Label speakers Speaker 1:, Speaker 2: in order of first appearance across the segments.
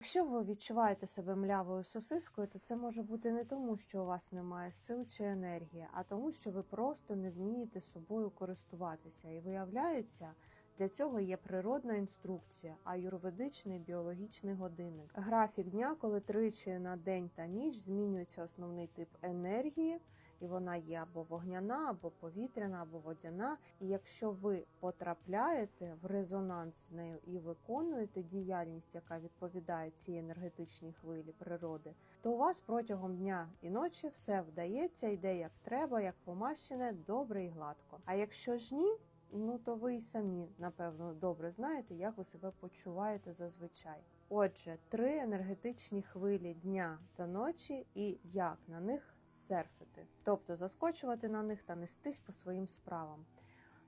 Speaker 1: Якщо ви відчуваєте себе млявою сосискою, то це може бути не тому, що у вас немає сил чи енергії, а тому, що ви просто не вмієте собою користуватися. І виявляється, для цього є природна інструкція, аюрведичний біологічний годинник. Графік дня, коли тричі на день та ніч змінюється основний тип енергії, і вона є або вогняна, або повітряна, або водяна. І якщо ви потрапляєте в резонанс з нею і виконуєте діяльність, яка відповідає цій енергетичній хвилі природи, то у вас протягом дня і ночі все вдається, йде як треба, як помащене, добре і гладко. А якщо ж ні, ну то ви й самі напевно добре знаєте, як ви себе почуваєте зазвичай. Отже, три енергетичні хвилі дня та ночі, і як на них серфити, тобто заскочувати на них та нестись по своїм справам.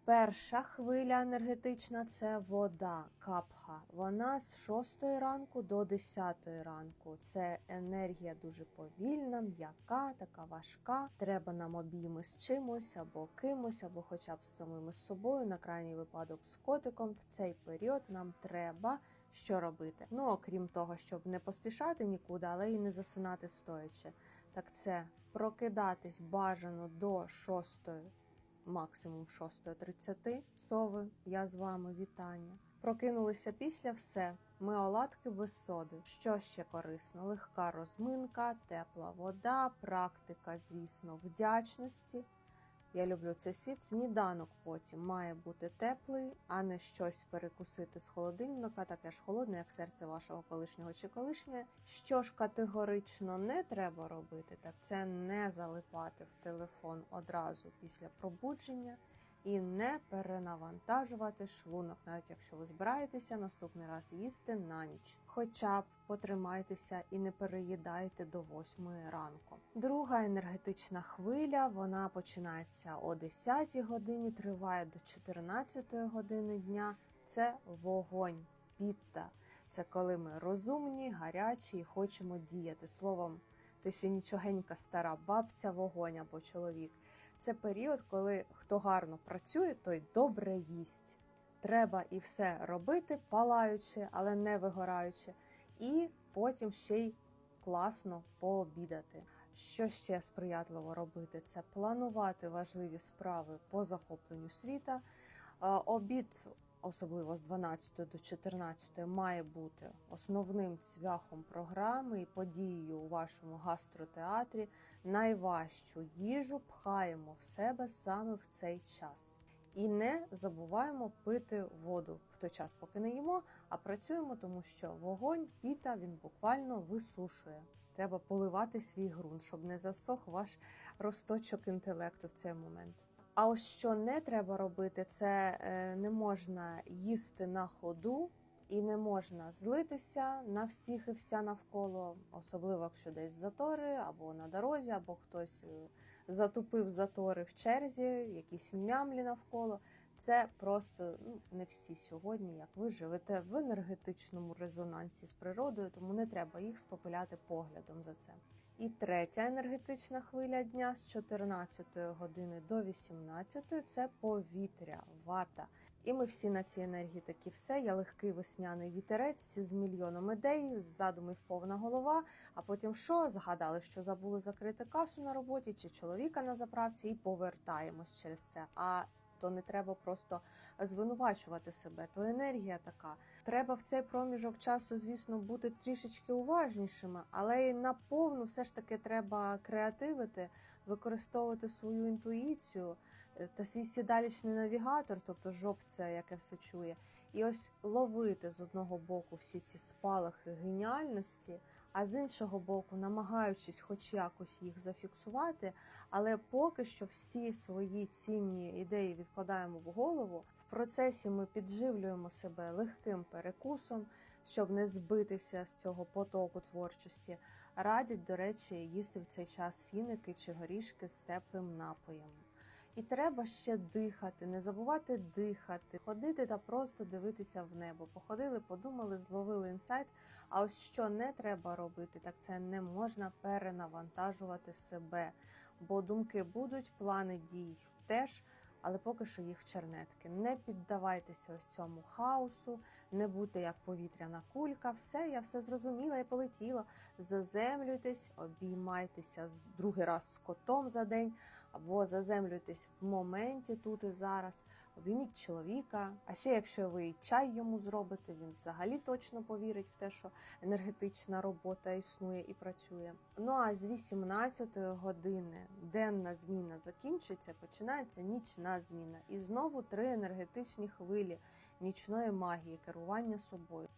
Speaker 1: Перша хвиля енергетична це вода, капха. Вона з 6 ранку до 10 ранку. Це енергія дуже повільна, м'яка, така важка. Треба нам обійми з чимось або кимось, або хоча б з самими собою, на крайній випадок з котиком. В цей період нам треба що робити. Ну окрім того, щоб не поспішати нікуди, але й не засинати стоячи. Так це прокидатись бажано до 6 максимум 6.30. Сови, я з вами вітання. Прокинулися після все. Ми оладки без соди. Що ще корисно? Легка розминка, тепла вода, практика, звісно, вдячності. Я люблю цей світ. Сніданок потім має бути теплий, а не щось перекусити з холодильника, таке ж холодне, як серце вашого колишнього чи колишньої. Що ж категорично не треба робити, так це не залипати в телефон одразу після пробудження і не перенавантажувати шлунок, навіть якщо ви збираєтеся наступний раз їсти на ніч. Хоча б потримайтеся і не переїдайте до 8 ранку. Друга енергетична хвиля вона починається о 10 годині, триває до 14 години дня. Це вогонь, пітта. Це коли ми розумні, гарячі і хочемо діяти. Словом, ти ще нічогенька стара бабця, вогонь або чоловік. Це період, коли хто гарно працює, той добре їсть. Треба і все робити, палаючи, але не вигораючи, і потім ще й класно пообідати. Що ще сприятливо робити? Це планувати важливі справи по захопленню світа. Е, Обід, особливо з 12 до 14, має бути основним цвяхом програми і подією у вашому гастротеатрі. Найважчу їжу пхаємо в себе саме в цей час. І не забуваємо пити воду в той час, поки не їмо, а працюємо, тому що вогонь, піта він буквально висушує. Треба поливати свій ґрунт, щоб не засох ваш росточок інтелекту в цей момент. А ось що не треба робити, це е, не можна їсти на ходу і не можна злитися на всіх і вся навколо, особливо якщо десь затори або на дорозі, або хтось е, затупив затори в черзі, якісь мямлі навколо. Це просто ну, не всі сьогодні, як ви живете в енергетичному резонансі з природою, тому не треба їх спопиляти поглядом за це. І третя енергетична хвиля дня з 14 години до 18 це повітря, вата. І ми всі на цій енергії такі все. Я легкий весняний вітерець з мільйоном ідей, з задумів повна голова. А потім що? Згадали, що забули закрити касу на роботі чи чоловіка на заправці, і повертаємось через це. А то не треба просто звинувачувати себе. То енергія така. Треба в цей проміжок часу, звісно, бути трішечки уважнішими, але й наповну все ж таки треба креативити, використовувати свою інтуїцію е, та свій сідалічний навігатор, тобто жопце, яке все чує, і ось ловити з одного боку всі ці спалахи геніальності. А з іншого боку, намагаючись хоч якось їх зафіксувати, але поки що всі свої цінні ідеї відкладаємо в голову. В процесі ми підживлюємо себе легким перекусом, щоб не збитися з цього потоку творчості. Радять, до речі, їсти в цей час фіники чи горішки з теплим напоєм. І треба ще дихати, не забувати дихати, ходити та просто дивитися в небо. Походили, подумали, зловили інсайт. А ось що не треба робити, так це не можна перенавантажувати себе, бо думки будуть, плани дій теж. але поки що їх в чернетки. Не піддавайтеся ось цьому хаосу, не будьте як повітряна кулька. Все, я все зрозуміла і полетіла. Заземлюйтесь, обіймайтеся другий раз з котом за день, або заземлюйтесь в моменті тут і зараз. Обійміть чоловіка. А ще якщо ви чай йому зробите, він взагалі точно повірить в те, що енергетична робота існує і працює. Ну а з 18 години денна зміна закінчується, починається нічна зміна. І знову три енергетичні хвилі нічної магії, керування собою.